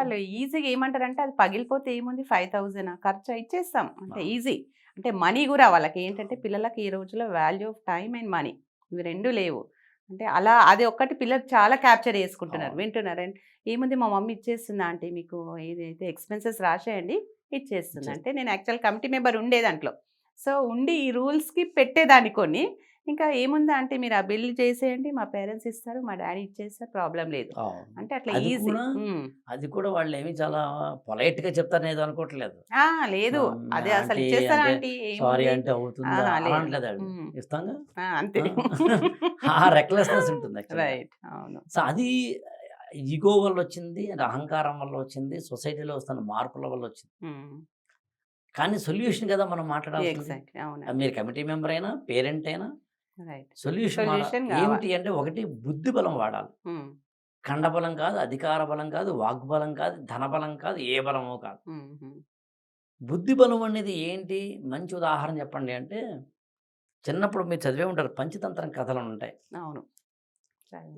వాళ్ళు ఈజీగా ఏమంటారంటే అది పగిలిపోతే ఏముంది? Five thousand? ఖర్చు ఇచ్చేస్తాం. అంటే. ఈజీ. అంటే మనీ కూడా వాళ్ళకి ఏంటంటే పిల్లలకి ఈ రోజుల్లో value of time and money ఇవి రెండు లేవు. అంటే అలా అది ఒక్కటి పిల్లలు చాలా క్యాప్చర్ చేసుకుంటున్నారు. వింటున్నారు? అండ్ ఏముంది మా మమ్మీ ఇచ్చేస్తుందా అంటే మీకు ఏదైతే ఎక్స్పెన్సెస్ రాసేయండి ఇచ్చేస్తుంది. అంటే నేను యాక్చువల్ కమిటీ మెంబర్ ఉండే దాంట్లో. సో ఉండి ఈ రూల్స్కి పెట్టేదాన్ని కొన్ని. ఇంకా ఏముందా అంటే మీరు ఆ బిల్ చేసేయండి మా పేరెంట్స్ ఇస్తారు మా డాడీ ఇచ్చేస్తారు ప్రాబ్లం లేదు. అంటే అట్లా ఈజీ అది కూడా వాళ్ళు ఏమి చాలా పొలైట్గా చెప్తారని ఏదో అనుకోవట్లేదు లేదు. అదే అసలు ఇచ్చేస్తారా సారీ? అంటే అవుతుందా? ఆ, అంతే. ఆ రెక్లెస్నెస్ ఉంటుంది. రైట్. అవును. సో అది ఈగో వల్ల వచ్చింది అహంకారం వల్ల వచ్చింది సొసైటీలో వస్తున్న మార్పుల వల్ల వచ్చింది. కానీ సొల్యూషన్ కదా మనం అది మీరు కమిటీ మెంబర్ అయినా పేరెంట్ అయినా సొల్యూషన్ ఏమిటి అంటే ఒకటి బుద్ధి బలం వాడాలి. ఖండబలం కాదు అధికార బలం కాదు వాగ్బలం కాదు ధనబలం కాదు ఏ బలమో కాదు. బుద్ధి బలం అనేది ఏంటి? మంచి ఉదాహరణ చెప్పండి అంటే చిన్నప్పుడు మీరు చదివే ఉంటారు పంచతంత్రం కథలు ఉంటాయి. అవును.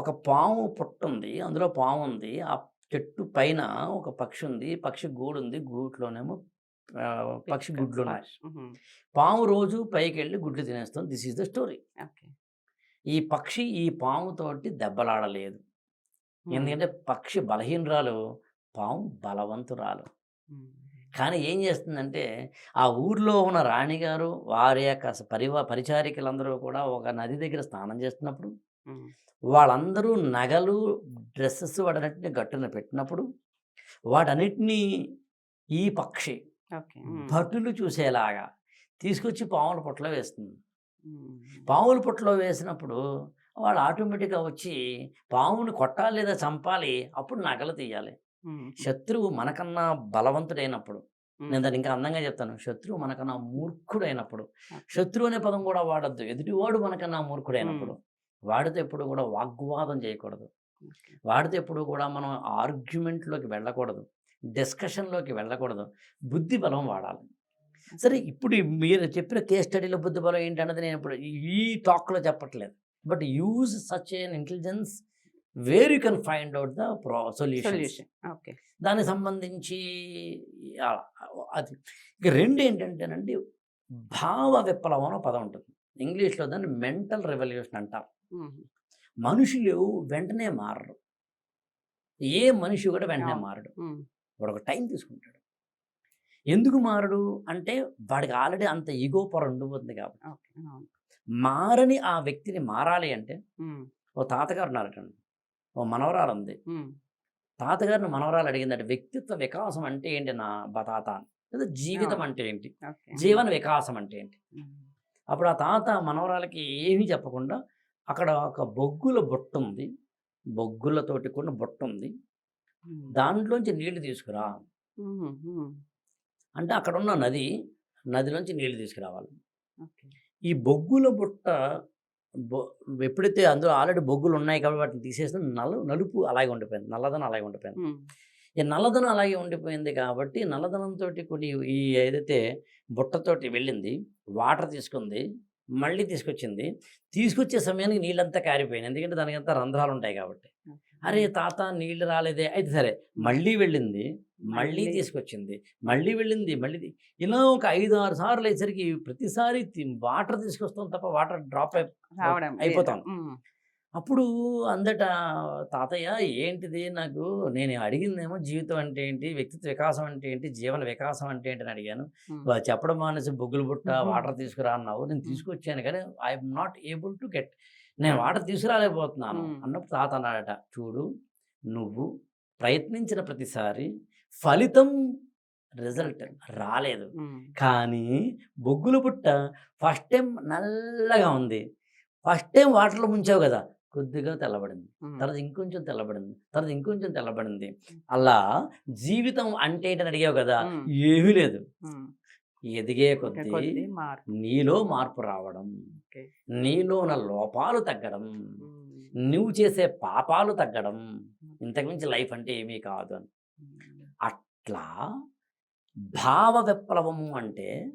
ఒక పాము పుట్ట ఉంది అందులో పాము ఉంది. ఆ చెట్టు పైన ఒక పక్షి ఉంది పక్షి గూడు ఉంది గూట్లోనేమో పక్షి గుడ్లు ఉన్నాయి. పాము రోజు పైకి వెళ్ళి గుడ్లు తినేస్తుంది దిస్ ఈజ్ ద స్టోరీ ఈ పక్షి ఈ పాముతోటి దెబ్బలాడలేదు. ఎందుకంటే పక్షి బలహీనరాలు పాము బలవంతురాలు. కానీ ఏం చేస్తుందంటే ఆ ఊర్లో ఉన్న రాణిగారు వారి యొక్క పరివా పరిచారికలందరూ కూడా ఒక నది దగ్గర స్నానం చేస్తున్నప్పుడు వాళ్ళందరూ నగలు డ్రెస్సెస్ వాటన్నిటిని గట్టున పెట్టినప్పుడు వాటన్నిటినీ ఈ పక్షి భటులు చూసేలాగా తీసుకొచ్చి పాముల పొట్టలో వేస్తుంది. పాముల పొట్టలో వేసినప్పుడు వాడు ఆటోమేటిక్గా వచ్చి పాముని కొట్టాలి లేదా చంపాలి అప్పుడు నగలు తీయాలి. శత్రువు మనకన్నా బలవంతుడైనప్పుడు నేను దాన్ని ఇంకా అందంగా చెప్తాను శత్రువు మనకన్నా మూర్ఖుడైనప్పుడు శత్రువు అనే పదం కూడా వాడద్దు ఎదుటివాడు మనకన్నా మూర్ఖుడైనప్పుడు వాడితో ఎప్పుడు కూడా వాగ్వాదం చేయకూడదు. వాడితో ఎప్పుడు కూడా మనం ఆర్గ్యుమెంట్లోకి వెళ్ళకూడదు. డిస్కషన్లోకి వెళ్ళకూడదు. బుద్ధి బలం వాడాలి. సరే ఇప్పుడు మీరు చెప్పిన కేస్ స్టడీలో బుద్ధి బలం ఏంటన్నది నేను ఇప్పుడు ఈ టాక్లో చెప్పట్లేదు. But use such an intelligence where you can find out the pro solution. Okay. దానికి సంబంధించి అది. ఇక రెండు ఏంటంటేనండి భావ విప్లవం అనే పదం ఉంటుంది. ఇంగ్లీష్లో దాన్ని మెంటల్ రెవల్యూషన్ అంటారు. మనుషులు వెంటనే మారరు. ఏ మనిషి కూడా వెంటనే. మారడు. వాడు ఒక టైం తీసుకుంటాడు. ఎందుకు మారడు? అంటే వాడికి ఆల్రెడీ అంత ఈగో పొర ఉండిపోతుంది కాబట్టి. మారని ఆ వ్యక్తిని మారాలి అంటే ఓ తాతగారు ఉన్నారటండి ఓ మనవరాలు ఉంది. తాతగారిని మనవరాలు అడిగిందంటే వ్యక్తిత్వ వికాసం అంటే ఏంటి నా బతాత లేదా జీవితం. అంటే ఏంటి? జీవన వికాసం అంటే ఏంటి? అప్పుడు ఆ తాత మనవరాలకి ఏమీ చెప్పకుండా అక్కడ ఒక బొగ్గుల బొట్ట ఉంది బొగ్గులతోటి కూడిన బొట్ట ఉంది దాంట్లోంచి నీళ్ళు తీసుకురా. అంటే అక్కడ ఉన్న నది నదిలోంచి నీళ్ళు తీసుకురావాలి. ఈ బొగ్గుల బుట్ట బొ ఎప్పుడైతే అందులో ఆల్రెడీ బొగ్గులు ఉన్నాయి కాబట్టి వాటిని తీసేసిన నలు నలుపు అలాగే ఉండిపోయింది. నల్లదనం అలాగే ఉండిపోయింది. ఈ నల్లదనం అలాగే ఉండిపోయింది కాబట్టి నల్లదనంతో కొన్ని ఈ ఏదైతే బుట్టతోటి వెళ్ళింది వాటర్ తీసుకుంది మళ్ళీ తీసుకొచ్చింది. తీసుకొచ్చే సమయానికి నీళ్ళంతా కారిపోయింది ఎందుకంటే దానికి అంతా రంధ్రాలు ఉంటాయి కాబట్టి. అరే తాత నీళ్ళు రాలేదే అయితే సరే మళ్ళీ వెళ్ళింది మళ్ళీ. తీసుకొచ్చింది మళ్ళీ వెళ్ళింది మళ్ళీ ఇలా ఒక ఐదు ఆరు సార్లు అయ్యేసరికి ప్రతిసారి వాటర్ తీసుకొస్తాం తప్ప వాటర్ డ్రాప్ అయిపోతాం. అప్పుడు అందట తాతయ్య ఏంటిది నాకు నేను అడిగిందేమో జీవితం అంటే ఏంటి వ్యక్తిత్వ వికాసం అంటే ఏంటి జీవన వికాసం అంటే ఏంటి అని అడిగాను చెప్పడం మానేసి బొగ్గులు బుట్ట. వాటర్ తీసుకురా అన్నావు నేను. తీసుకొచ్చాను కానీ I'm not able to get నేను వాటర్ తీసుకురాలేకపోతున్నాను. అన్నప్పుడు తాత అన్నాడట చూడు నువ్వు ప్రయత్నించిన ప్రతిసారి ఫలితం రిజల్ట్ రాలేదు. కానీ బొగ్గుల బుట్ట ఫస్ట్ టైం నల్లగా ఉంది ఫస్ట్ టైం వాటర్లో ముంచావు కదా కొద్దిగా తెల్లబడింది. తర్వాత ఇంకొంచెం తెల్లబడింది తర్వాత ఇంకొంచెం తెల్లబడింది అలా జీవితం అంటే ఏంటని అడిగావు కదా. ఏమీ లేదు. ఎదిగే కొద్దీ నీలో మార్పు రావడం. నీలో ఉన్న లోపాలు తగ్గడం. నువ్వు చేసే పాపాలు తగ్గడం ఇంతకుమించి లైఫ్ అంటే ఏమీ కాదు అని. అట్లా భావ విప్లవము అంటే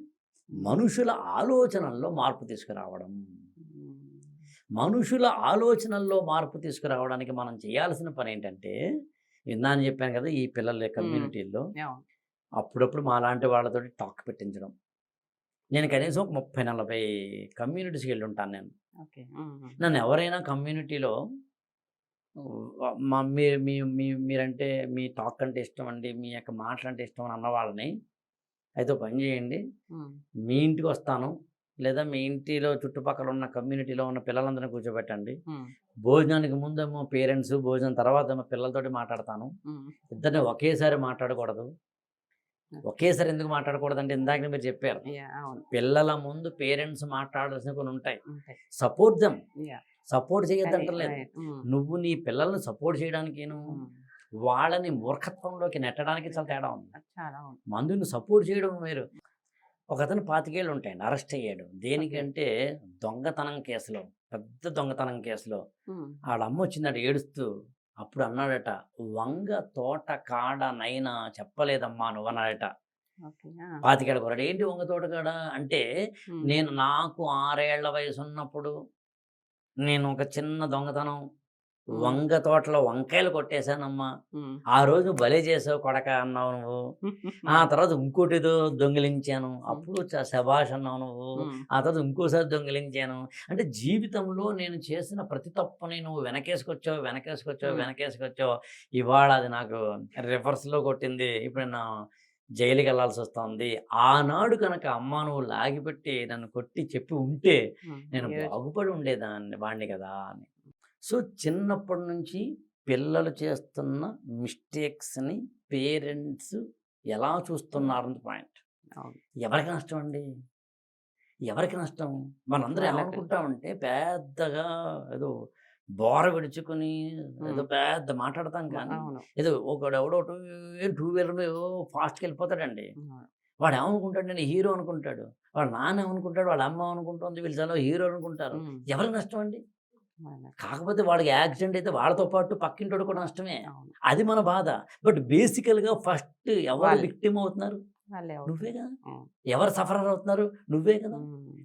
మనుషుల ఆలోచనల్లో మార్పు తీసుకురావడం. మనుషుల ఆలోచనల్లో మార్పు తీసుకురావడానికి మనం చేయాల్సిన పని ఏంటంటే విన్నాను చెప్పాను కదా ఈ పిల్లల కమ్యూనిటీల్లో. అప్పుడప్పుడు మా లాంటి వాళ్ళతోటి పెట్టించడం. నేను కనీసం ఒక ముప్పై నలభై కమ్యూనిటీస్కి వెళ్ళి ఉంటాను నేను. నన్ను ఎవరైనా కమ్యూనిటీలో మా మీరు మీ మీ మీరంటే మీ టాక్ అంటే ఇష్టం అండి మీ యొక్క మాటలు అంటే ఇష్టం అని అన్న వాళ్ళని అయితే పని చేయండి. మీ ఇంటికి వస్తాను. లేదా మీ ఇంటిలో చుట్టుపక్కల ఉన్న కమ్యూనిటీలో ఉన్న పిల్లలందరినీ కూర్చోబెట్టండి. భోజనానికి ముందేమో పేరెంట్స్ భోజనం తర్వాత ఏమో పిల్లలతోటి మాట్లాడతాను. ఇద్దరిని ఒకేసారి మాట్లాడకూడదు. ఒకేసారి ఎందుకు మాట్లాడకూడదు ఇందాక మీరు చెప్పారు. పిల్లల ముందు పేరెంట్స్ మాట్లాడాల్సిన కొన్ని ఉంటాయి. Support them. సపోర్ట్ చేయొద్దంటలేదు నువ్వు నీ పిల్లల్ని సపోర్ట్ చేయడానికి. వాళ్ళని మూర్ఖత్వంలోకి నెట్టడానికి చాలా తేడా ఉంది. మందుని సపోర్ట్ చేయడం వేరు. ఒక అతను పాతికేళ్ళు ఉంటాయండి అరెస్ట్ అయ్యాడు. దేనికంటే దొంగతనం కేసులో పెద్ద దొంగతనం కేసులో వాళ్ళ అమ్మ వచ్చిందట ఏడుస్తూ అప్పుడు అన్నాడట వంగ తోట కాడ నైనా చెప్పలేదమ్మా నువ్వు అన్నాడట ఓకే ఆ, పాతికేళ్ళ కొరడు ఏంటి వంగ తోట కాడ? అంటే నేను నాకు ఆరేళ్ళ వయసు ఉన్నప్పుడు నేను ఒక చిన్న దొంగతనం వంగ తోటలో వంకాయలు కొట్టేశానమ్మా. ఆ రోజు భలే చేసావు కొడక అన్నావు నువ్వు. ఆ తర్వాత ఇంకోటి ఏదో దొంగిలించాను అప్పుడు శభాష్ అన్నావు నువ్వు. ఆ తర్వాత ఇంకోసారి దొంగిలించాను. అంటే జీవితంలో నేను చేసిన ప్రతి తప్పుని నువ్వు వెనకేసుకొచ్చావు వెనకేసుకొచ్చావు. వెనకేసుకొచ్చావు. ఇవాళ అది నాకు రివర్స్లో కొట్టింది. ఇప్పుడు నా జైలుకి వెళ్ళాల్సి వస్తుంది. ఆనాడు కనుక అమ్మ నువ్వు లాగిపెట్టి నన్ను కొట్టి చెప్పి ఉంటే. నేను బాగుపడి ఉండేదాన్ని వాడిని కదా అని. సో చిన్నప్పటి నుంచి పిల్లలు చేస్తున్న మిస్టేక్స్ని పేరెంట్స్ ఎలా చూస్తున్నారు పాయింట్. ఎవరికి నష్టం అండి? ఎవరికి నష్టం? మనందరం వాళ్ళకి. ఏమనుకుంటామంటే పెద్దగా ఏదో బోర విడుచుకుని ఏదో. పెద్ద మాట్లాడతాం కానీ ఏదో ఒకడు ఎవడో టూ వీలర్ మీద ఫాస్ట్కి వెళ్ళిపోతాడండి. వాడు ఏమనుకుంటాడు నేను హీరో అనుకుంటాడు. వాడు నాన్న ఏమనుకుంటాడు? వాళ్ళ అమ్మ అనుకుంటుంది వీళ్ళు చాలా హీరో అనుకుంటారు. ఎవరికి నష్టం అండి. కాకపోతే వాడికి యాక్సిడెంట్ అయితే వాళ్ళతో పాటు పక్కింటోడు కూడా నష్టమే అది మన బాధ బట్ బేసికల్గా ఫస్ట్ ఎవరు. విక్టిమ్ అవుతున్నారు. నువ్వే కదా! ఎవరు సఫరర్ అవుతున్నారు? నువ్వే కదా!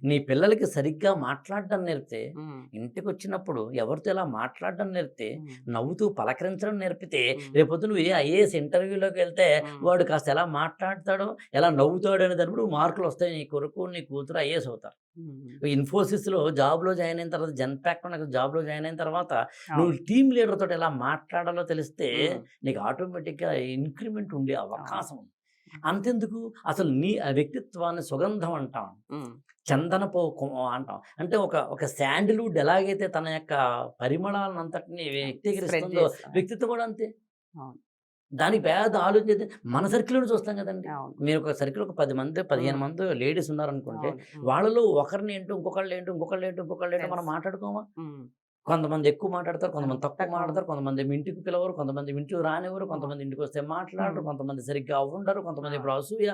నీ పిల్లలకి సరిగ్గా మాట్లాడడం నేర్పితే ఇంటికి వచ్చినప్పుడు ఎవరితో ఎలా మాట్లాడడం నేర్పితే నవ్వుతూ పలకరించడం నేర్పితే రేపొద్దు నువ్వు ఏ ఐఏఎస్ ఇంటర్వ్యూలోకి వెళ్తే వాడు కాస్త ఎలా మాట్లాడతాడో ఎలా నవ్వుతాడు అనే దాని మార్కులు వస్తాయి. నీ కొడుకు నీ కూతురు ఐఏఎస్ అవుతారు. ఇన్ఫోసిస్లో జాబ్లో జాయిన్ అయిన తర్వాత జన్పాక్లో నాకు జాబ్లో జాయిన్ అయిన తర్వాత నువ్వు. టీమ్ లీడర్ తోటి ఎలా మాట్లాడాలో తెలిస్తే నీకు ఆటోమేటిక్గా ఇంక్రిమెంట్ ఉండే అవకాశం ఉంది. అంతెందుకు? అసలు నీ ఆ వ్యక్తిత్వాన్ని సుగంధం అంటాం. చందనపు అంటాం. అంటే ఒక ఒక శాండిల్వుడ్ ఎలాగైతే తన యొక్క పరిమళాలను అంతటిని వ్యక్తీకరిస్తుందో. వ్యక్తిత్వం కూడా అంతే. దానికి పెద్ద ఆలోచన మన సర్కిల్లో చూస్తాం కదండి. మీరు ఒక సర్కిల్ ఒక పది మంది పదిహేను. మంది లేడీస్ ఉన్నారనుకుంటే వాళ్ళలో ఒకరిని ఏంటో ఇంకొకళ్ళు ఏంటో ఇంకొకళ్ళు ఏంటో ఇంకొకళ్ళు ఏంటో మనం. మాట్లాడుకోమా? కొంతమంది ఎక్కువ మాట్లాడతారు కొంతమంది తక్కువ. మాట్లాడతారు కొంతమంది ఇంటికి పిలవరు కొంతమంది ఇంటికి రానివ్వరు కొంతమంది ఇంటికి వస్తే మాట్లాడరు. కొంతమంది సరిగ్గా ఉండరు కొంతమంది. ఇప్పుడు అసూయ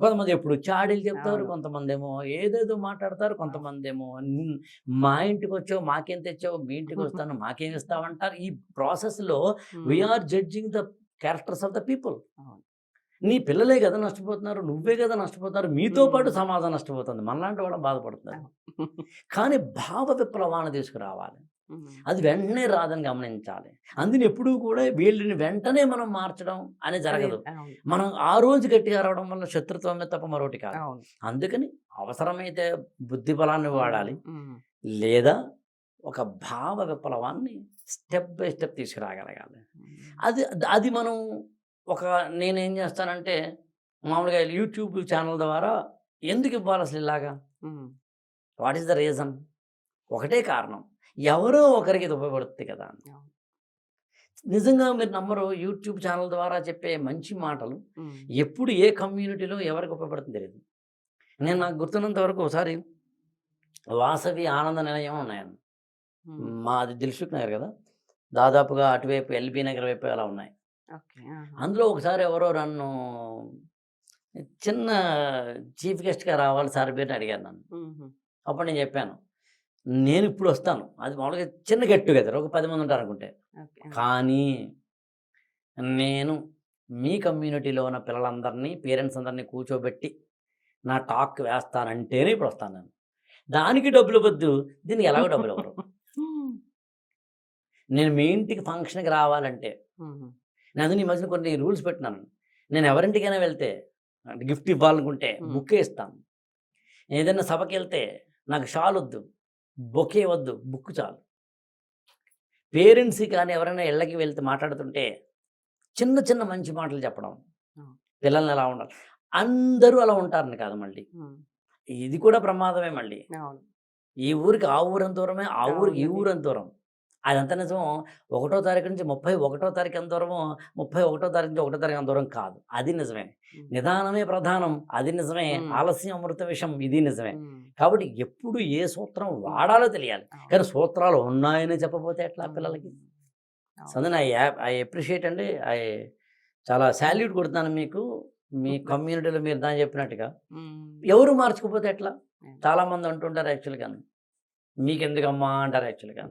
కొంతమంది ఎప్పుడు చాడీలు చెప్తారు. కొంతమంది ఏమో ఏదేదో మాట్లాడతారు కొంతమంది ఏమో "న్- మా ఇంటికి వచ్చావు మాకేం తెచ్చావు మీ ఇంటికి వస్తాను మాకేం ఇస్తావంటారు ఈ ప్రాసెస్లో ఉమ్, we are judging the characters of the people. నీ పిల్లలే కదా నష్టపోతున్నారు నువ్వే కదా నష్టపోతున్నారు మీతో. పాటు సమాజం నష్టపోతుంది మనలాంటి వాళ్ళం బాధపడుతున్నారు కానీ భావ విప్లవాన్ని తీసుకురావాలి అది వెంటనే రాదని గమనించాలి. అందుని ఎప్పుడూ కూడా వీళ్ళని వెంటనే మనం మార్చడం అనేది జరగదు. మనం ఆ రోజు గట్టిగా రావడం వల్ల శత్రుత్వమే తప్ప మరొకటి కాదు. అందుకని అవసరమైతే బుద్ధి బలాన్ని వాడాలి. లేదా ఒక భావ విప్లవాన్ని స్టెప్ బై స్టెప్ తీసుకురాగలగాలి. అది అది మనం ఒక నేనేం చేస్తానంటే మామూలుగా యూట్యూబ్ ఛానల్ ద్వారా ఎందుకు ఇవ్వాలి అసలు ఇలాగా? What is the reason? ఒకటే కారణం. ఎవరో ఒకరికి ఇది ఉపయోగపడుతుంది కదా. నిజంగా మీరు నమ్మరు యూట్యూబ్ ఛానల్ ద్వారా చెప్పే మంచి మాటలు ఎప్పుడు ఏ కమ్యూనిటీలో ఎవరికి ఉపయోగపడుతుంది తెలియదు నేను నాకు గుర్తున్నంత వరకు ఒకసారి వాసవి ఆనంద నిలయం ఉన్నాయన్న. ఉమ్, మాది దిల్సుఖ్ నగర్ కదా. దాదాపుగా అటువైపు ఎల్బీ నగర్ వైపు అలా ఉన్నాయి. అందులో ఒకసారి ఎవరో నన్ను చిన్న చీఫ్ గెస్ట్గా రావాలి సార్ పేరుని అడిగారు నన్ను. అప్పుడు నేను చెప్పాను నేను ఇప్పుడు వస్తాను. అది మామూలుగా చిన్న గెట్ టుగెదర్ ఒక పది మంది ఉంటారు అనుకుంటే. కానీ నేను మీ కమ్యూనిటీలో ఉన్న పిల్లలందరినీ పేరెంట్స్ అందరినీ కూర్చోబెట్టి నా టాక్ వేస్తానంటేనే ఇప్పుడు వస్తాను నేను. దానికి డబ్బులు వద్దు దీనికి ఎలాగో డబ్బులు ఇవ్వరు. నేను మీ ఇంటికి ఫంక్షన్కి రావాలంటే నేను ఈ మధ్యన కొన్ని రూల్స్ పెట్టినాను. నేను ఎవరింటికైనా వెళ్తే అంటే గిఫ్ట్ ఇవ్వాలనుకుంటే. బుక్కే ఇస్తాను. ఏదైనా సభకి వెళ్తే నాకు షాల్ వద్దు బొకే వద్దు బుక్ చాలు. పేరెంట్స్ కానీ ఎవరైనా ఇళ్ళకి వెళ్తే మాట్లాడుతుంటే చిన్న చిన్న మంచి మాటలు చెప్పడం. పిల్లల్ని ఎలా ఉండాలి? అందరూ అలా ఉంటారని కాదు మళ్ళీ. ఇది కూడా ప్రమాదమే మళ్ళీ. ఈ ఊరికి ఆ ఊరంత దూరమే ఆ ఊరికి ఈ. ఊరంత దూరం. అదంతా నిజం. ఒకటో తారీఖు నుంచి ముప్పై ఒకటో తారీఖు ఎంత దూరమో ముప్పై ఒకటో తారీఖు నుంచి ఒకటో తారీఖు అంత దూరం కాదు. అది నిజమే. నిదానమే ప్రధానం. అది నిజమే. ఆలస్యం అమృత విషయం ఇది నిజమే. కాబట్టి ఎప్పుడు ఏ సూత్రం వాడాలో తెలియాలి. కానీ సూత్రాలు ఉన్నాయని చెప్పబోతే ఎట్లా పిల్లలకి? ఉమ్, అవును. సో ఐ ఐ అప్రిషియేట్ అండి. ఐ చాలా శాల్యూట్ కొడుతున్నాను మీకు. మీ కమ్యూనిటీలో మీరు దాని చెప్పినట్టుగా. ఎవరు మార్చుకోపోతే ఎట్లా? Mm. చాలా మంది అంటుంటారు యాక్చువల్గా మీకు ఎందుకమ్మా అంటారు యాక్చువల్గా